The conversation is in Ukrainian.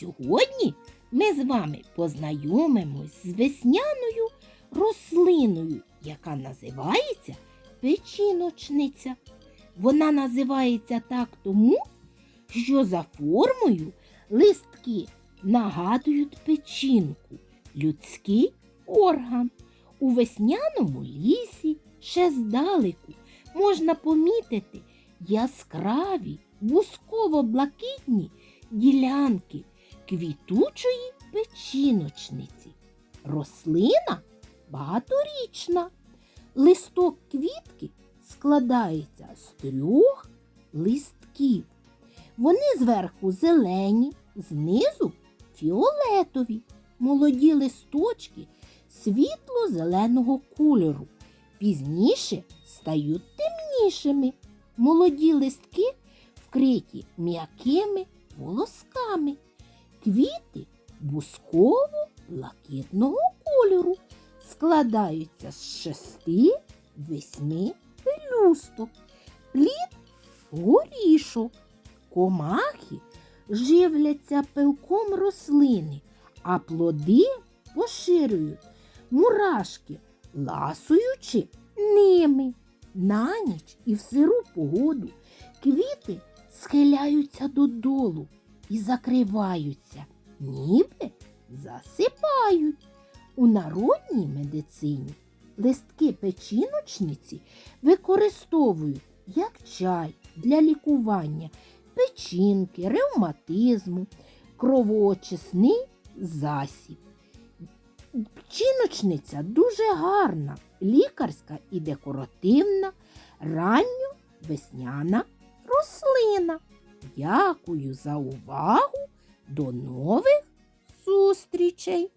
Сьогодні ми з вами познайомимось з весняною рослиною, яка називається печіночниця. Вона називається так тому, що за формою листки нагадують печінку, людський орган. У весняному лісі ще здалеку можна помітити яскраві бусково-блакитні ділянки квітучої печіночниці. Рослина багаторічна. Листок квітки складається з трьох листків. Вони зверху зелені, знизу фіолетові, молоді листочки світло-зеленого кольору. Пізніше стають темнішими. Молоді листки вкриті м'якими волосками. Квіти бусково-блакитного кольору складаються з шести восьми пелюсток. Плід горішок. Комахи живляться пилком рослини, а плоди поширюють мурашки, ласуючи ними. На ніч і в сиру погоду квіти схиляються додолу і закриваються, ніби засипають. У народній медицині листки печіночниці використовують як чай для лікування печінки, ревматизму, кровоочисний засіб. Печіночниця дуже гарна, лікарська і декоративна, ранньо весняна рослина. Дякую за увагу. До нових зустрічей!